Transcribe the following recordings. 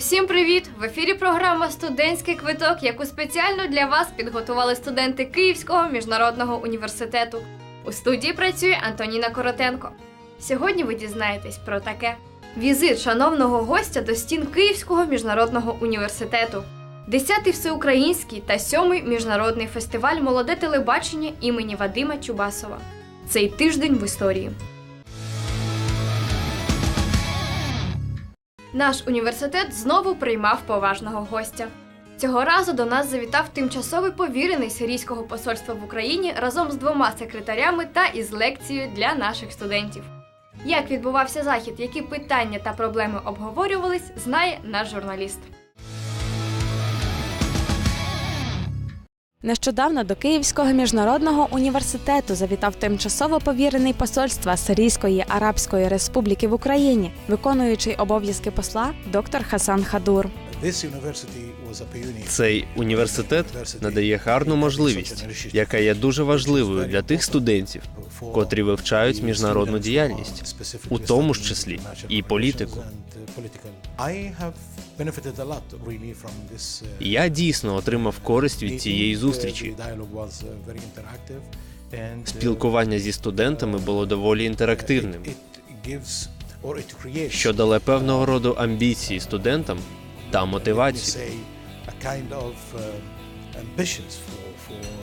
Усім привіт! В ефірі програма Студентський квиток, яку спеціально для вас підготували студенти Київського міжнародного університету. У студії працює Антоніна Коротенко. Сьогодні ви дізнаєтесь про таке: візит шановного гостя до стін Київського міжнародного університету, 10-й всеукраїнський та 7-й міжнародний фестиваль Молоде телебачення імені Вадима Чубасова. Цей тиждень в історії. Наш університет знову приймав поважного гостя. Цього разу до нас завітав тимчасовий повірений сирійського посольства в Україні разом з двома секретарями та із лекцією для наших студентів. Як відбувався захід, які питання та проблеми обговорювались, знає наш журналіст. Нещодавно до Київського міжнародного університету завітав тимчасово повірений посольства Сирійської Арабської Республіки в Україні, виконуючий обов'язки посла доктор Хасан Хадур. Цей університет надає гарну можливість, яка є дуже важливою для тих студентів, котрі вивчають міжнародну діяльність, у тому ж числі і політику. Я дійсно отримав користь від цієї зустрічі. Спілкування зі студентами було доволі інтерактивним, що дало певного роду амбіції студентам та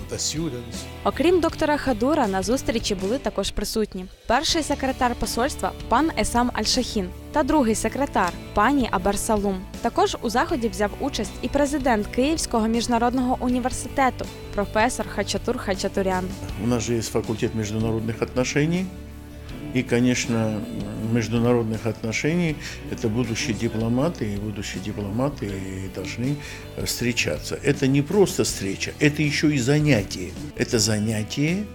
мотивацію. Окрім доктора Хадура, на зустрічі були також присутні перший секретар посольства пан Есам Аль-Шахін та другий секретар пані Абарсалум. Також у заході взяв участь і президент Київського міжнародного університету, професор Хачатур Хачатурян. У нас же есть факультет международных отношений. И, конечно, международных отношений это будущие дипломаты, и будущие дипломаты должны э, встречаться. Это не просто встреча, это еще и занятие. Это занятие,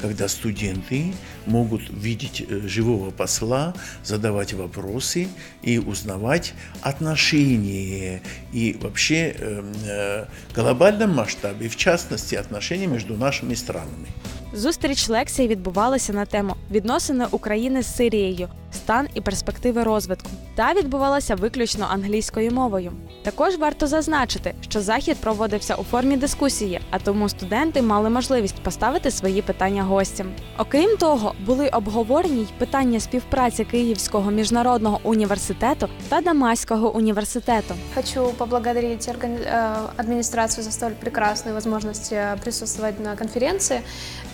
когда студенты могут видеть э, живого посла, задавать вопросы и узнавать отношения и вообще э, э, в глобальном масштабе, в частности, отношения между нашими странами. Зустріч лекції відбувалася на тему відносини України з Сирією, стан і перспективи розвитку. Та відбувалася виключно англійською мовою. Також варто зазначити, що захід проводився у формі дискусії, а тому студенти мали можливість поставити свої питання гостям. Окрім того, були обговорені й питання співпраці Київського міжнародного університету та Дамаського університету. Хочу поблагодарить органи- э, администрацию за столь прекрасную возможность э, присутствовать на конференции.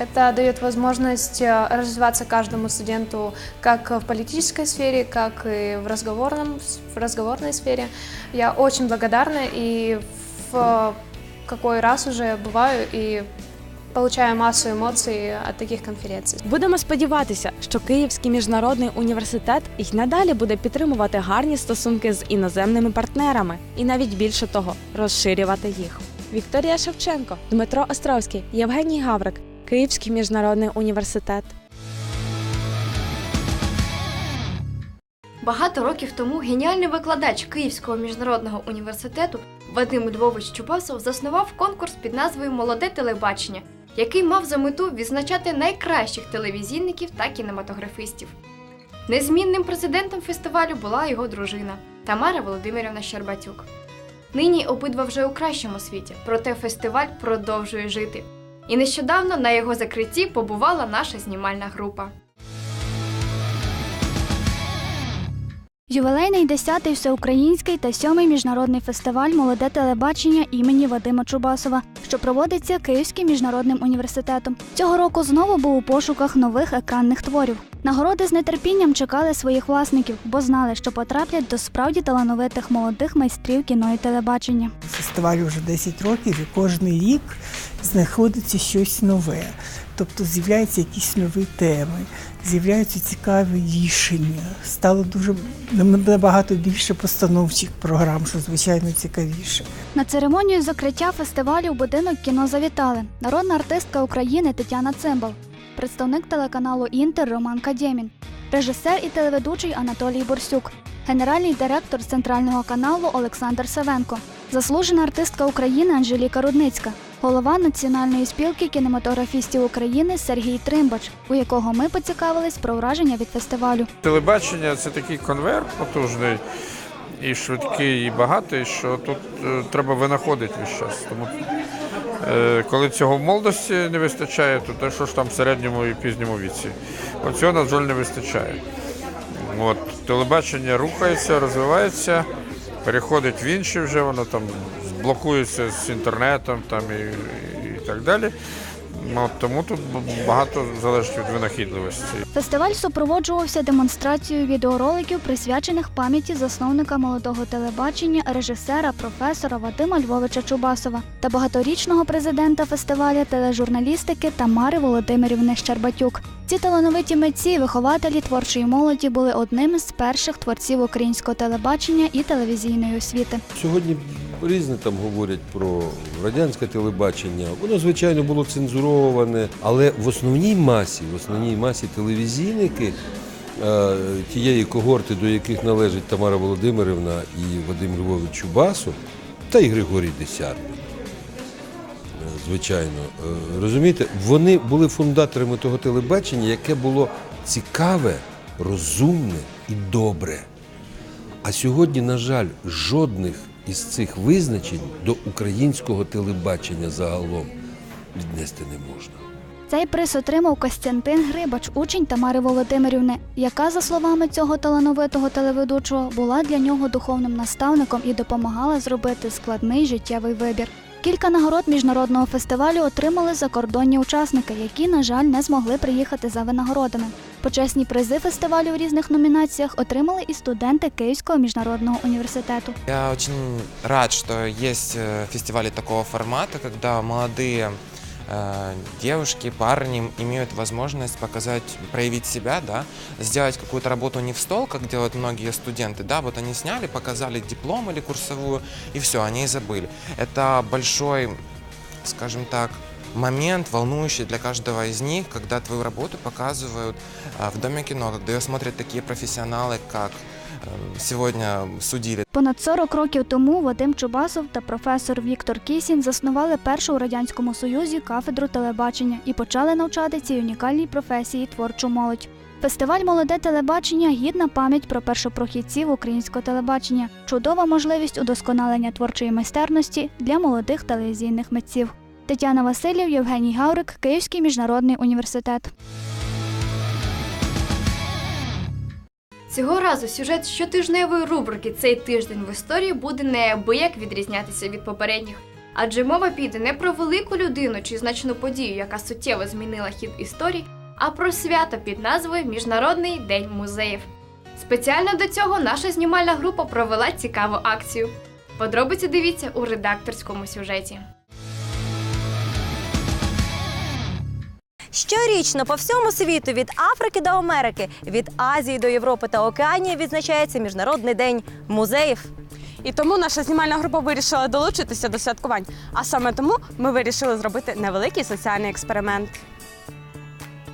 Это дает возможность э, развиваться каждому студенту как в политической сфере, как и в, разговорном, в разговорной сфере. Я очень благодарна и в какой раз уже бываю и получаю массу эмоций от таких конференций. Будемо сподіватися, що Київський міжнародний університет і надалі буде підтримувати гарні стосунки з іноземними партнерами і навіть більше того, розширювати їх. Вікторія Шевченко, Дмитро Островський, Євгеній Гаврик, Київський міжнародний університет. Багато років тому геніальний викладач Київського міжнародного університету Вадим Львович Чубасов заснував конкурс під назвою Молоде телебачення, який мав за мету відзначати найкращих телевізійників та кінематографістів. Незмінним президентом фестивалю була його дружина Тамара Володимирівна Щербатюк. Нині обидва вже у кращому світі, проте фестиваль продовжує жити. І нещодавно на його закритті побувала наша знімальна група. Ювілейний 10-й всеукраїнський та 7-й міжнародний фестиваль Молоде телебачення імені Вадима Чубасова, що проводиться Київським міжнародним університетом. Цього року знову був у пошуках нових екранних творів. Нагороди з нетерпінням чекали своїх власників, бо знали, що потраплять до справді талановитих молодих майстрів кіно і телебачення. Фестивалю вже 10 років, і кожен рік знаходиться щось нове. Тобто з'являються якісь нові теми, з'являються цікаві рішення. Стало дуже набагато більше постановчих програм, що звичайно цікавіше. На церемонію закриття фестивалю в будинок кіно завітали народна артистка України Тетяна Цимбал, представник телеканалу Інтер Роман Кадємін, режисер і телеведучий Анатолій Борсюк, генеральний директор центрального каналу Олександр Савенко, заслужена артистка України Анжеліка Рудницька, голова Національної спілки кінематографістів України Сергій Тримбач, у якого ми поцікавились про враження від фестивалю. Телебачення це такий конверт потужний, і швидкий, і багатий, що тут е, треба винаходити весь час. Тому коли цього в молодості не вистачає, то те, що ж там в середньому і пізньому віці. От цього, на жаль, не вистачає. От, телебачення рухається, розвивається, переходить в інші вже, воно там блокується з інтернетом там, і, і так далі. От, тому тут багато залежить від винахідливості. Фестиваль супроводжувався демонстрацією відеороликів, присвячених пам'яті засновника молодого телебачення, режисера, професора Вадима Львовича Чубасова та багаторічного президента фестивалю тележурналістики Тамари Володимирівни Щербатюк. Ці талановиті митці, вихователі творчої молоді були одними з перших творців українського телебачення і телевізійної освіти. Сьогодні різне там говорять про радянське телебачення. Воно, звичайно, було цензуроване, але в основній масі, в основній масі телевізійники е, тієї когорти, до яких належить Тамара Володимирівна і Вадим Львович Чубасов, та й Григорій Десятник. е, Звичайно, Е, розумієте, вони були фундаторами того телебачення, яке було цікаве, розумне і добре. А сьогодні, на жаль, жодних із цих визначень до українського телебачення загалом віднести не можна. Цей приз отримав Костянтин Грибач, учень Тамари Володимирівни, яка, за словами цього талановитого телеведучого, була для нього духовним наставником і допомагала зробити складний життєвий вибір. Кілька нагород міжнародного фестивалю отримали закордонні учасники, які, на жаль, не змогли приїхати за винагородами. Почесні призи фестивалю в різних номінаціях отримали і студенти Київського міжнародного університету. Я очень рад, что есть э, фестивали такого формата, когда молодые э, девушки, парни имеют возможность показать, проявить себя, да, сделать какую-то работу не в стол, как делают многие студенты, да, вот они сняли, показали диплом или курсовую, и все, они и забыли. Это большой, скажем так, момент, волнующий для каждого из них, когда твою работу показывают а, в Доме кино, когда ее смотрят такие профессионалы, как э, сегодня судили Понад 40 років тому Вадим Чубасов та професор Віктор Кісін заснували першу у радянському союзі кафедру телебачення і почали навчати цій унікальній професії творчу молодь. Фестиваль Молоде телебачення гідна пам'ять про першопрохідців українського телебачення, чудова можливість удосконалення творчої майстерності для молодих телевізійних митців. Тетяна Васильєв, Євгеній Гаврик, Київський міжнародний університет. Цього разу сюжет щотижневої рубрики Цей тиждень в історії буде неабияк відрізнятися від попередніх. Адже мова піде не про велику людину чи значну подію, яка суттєво змінила хід історії, а про свято під назвою Міжнародний день музеїв. Спеціально до цього наша знімальна група провела цікаву акцію. Подробиці дивіться у редакторському сюжеті. Щорічно по всьому світу від Африки до Америки, від Азії до Європи та Океанії відзначається Міжнародний день музеїв. І тому наша знімальна група вирішила долучитися до святкувань. А саме тому ми вирішили зробити невеликий соціальний експеримент.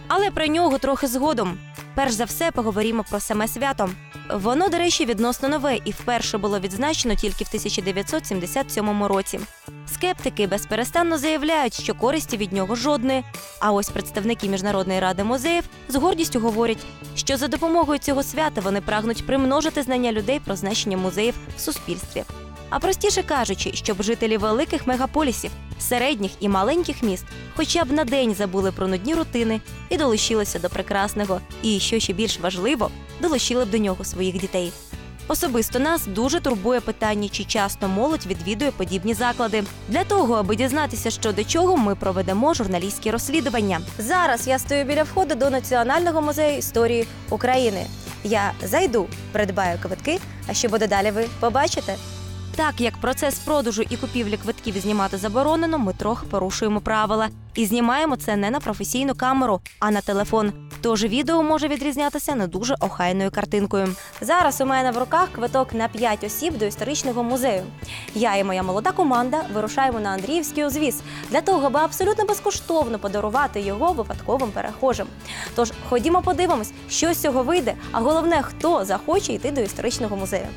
Але про нього трохи згодом. Перш за все поговоримо про саме свято. Воно, до речі, відносно нове і вперше було відзначено тільки в 1977 році. Скептики безперестанно заявляють, що користі від нього жодної. А ось представники Міжнародної ради музеїв з гордістю говорять, що за допомогою цього свята вони прагнуть примножити знання людей про значення музеїв в суспільстві. А простіше кажучи, щоб жителі великих мегаполісів, середніх і маленьких міст хоча б на день забули про нудні рутини і долучилися до прекрасного, і що ще більш важливо, долучили б до нього своїх дітей. Особисто нас дуже турбує питання, чи часто молодь відвідує подібні заклади. Для того, аби дізнатися, що до чого, ми проведемо журналістські розслідування. Зараз я стою біля входу до Національного музею історії України. Я зайду, придбаю квитки, а що буде далі, ви побачите. Так як процес продажу і купівлі квитків знімати заборонено, ми трохи порушуємо правила і знімаємо це не на професійну камеру, а на телефон. Тож відео може відрізнятися не дуже охайною картинкою. Зараз у мене в руках квиток на 5 осіб до історичного музею. Я і моя молода команда вирушаємо на Андріївський узвіз для того, аби абсолютно безкоштовно подарувати його випадковим перехожим. Тож ходімо, подивимось, що з цього вийде, а головне, хто захоче йти до історичного музею.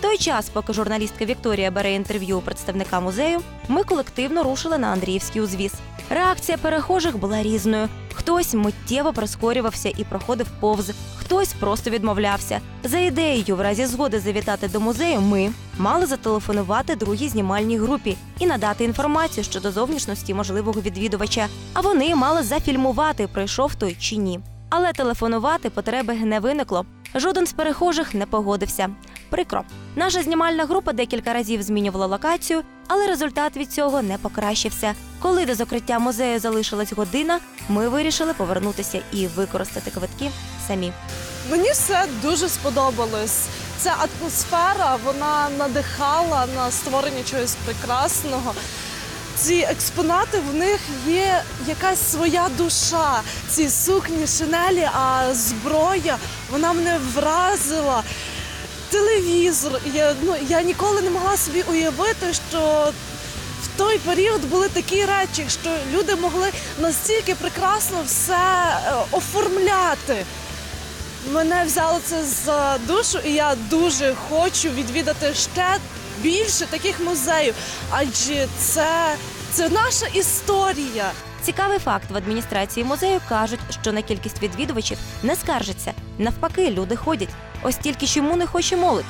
Той час, поки журналістка Вікторія бере інтерв'ю у представника музею, ми колективно рушили на Андріївський узвіз. Реакція перехожих була різною. Хтось миттєво прискорювався і проходив повз, хтось просто відмовлявся. За ідеєю, в разі згоди завітати до музею, ми мали зателефонувати другій знімальній групі і надати інформацію щодо зовнішності можливого відвідувача. А вони мали зафільмувати, прийшов той чи ні. Але телефонувати потреби не виникло. Жоден з перехожих не погодився. Прикро. Наша знімальна група декілька разів змінювала локацію, але результат від цього не покращився. Коли до закриття музею залишилась година, ми вирішили повернутися і використати квитки самі. Мені все дуже сподобалось. Ця атмосфера вона надихала на створення чогось прекрасного. Ці експонати в них є якась своя душа. Ці сукні, шинелі, а зброя вона мене вразила. Телевізор. Я, ну, я ніколи не могла собі уявити, що в той період були такі речі, що люди могли настільки прекрасно все е, оформляти. Мене взяло це за душу, і я дуже хочу відвідати ще більше таких музеїв, адже це, це наша історія. Цікавий факт в адміністрації музею кажуть, що на кількість відвідувачів не скаржаться. Навпаки, люди ходять. Ось тільки чому не хоче молодь.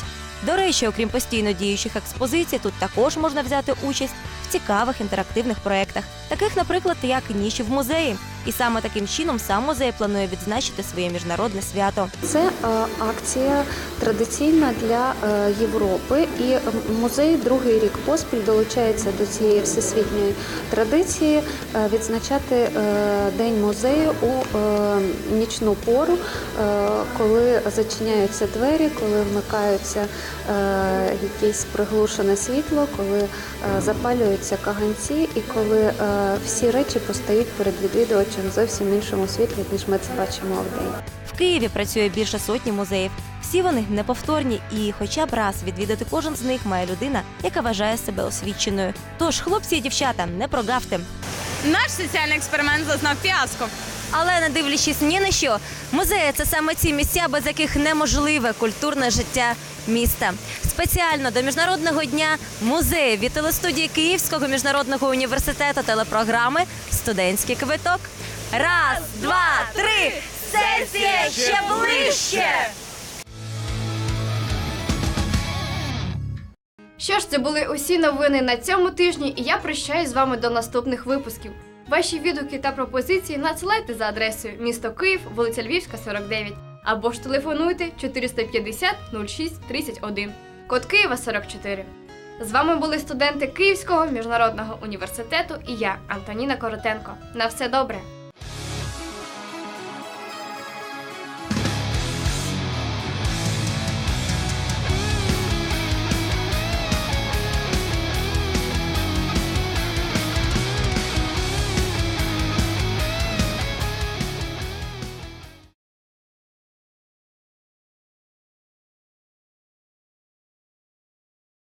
До речі, окрім постійно діючих експозицій, тут також можна взяти участь цікавих інтерактивних проєктах, таких, наприклад, як ніч в музеї. І саме таким чином сам музей планує відзначити своє міжнародне свято. Це е, акція традиційна для е, Європи, і музей другий рік поспіль долучається до цієї всесвітньої традиції е, відзначати е, День музею у е, нічну пору, е, коли зачиняються двері, коли вмикаються е, якесь приглушене світло, коли е, запалюються каганці, і коли е, всі речі постають перед відвідувачем в зовсім іншому світлі, ніж ми це бачимо вдень. В Києві працює більше сотні музеїв. Всі вони неповторні, і хоча б раз відвідати кожен з них має людина, яка вважає себе освіченою. Тож, хлопці і дівчата, не прогавте. Наш соціальний експеримент зазнав фіаско. Але не дивлячись ні на що, музеї це саме ці місця, без яких неможливе культурне життя міста. Спеціально до міжнародного дня музею від телестудії Київського міжнародного університету телепрограми Студентський квиток. Раз, два, три! Сесія ще ближче! Що ж, це були усі новини на цьому тижні, і я прощаюсь з вами до наступних випусків. Ваші відгуки та пропозиції надсилайте за адресою місто Київ, вулиця Львівська, 49, або ж телефонуйте 450 06 31, код Києва 44. З вами були студенти Київського міжнародного університету і я, Антоніна Коротенко. На все добре!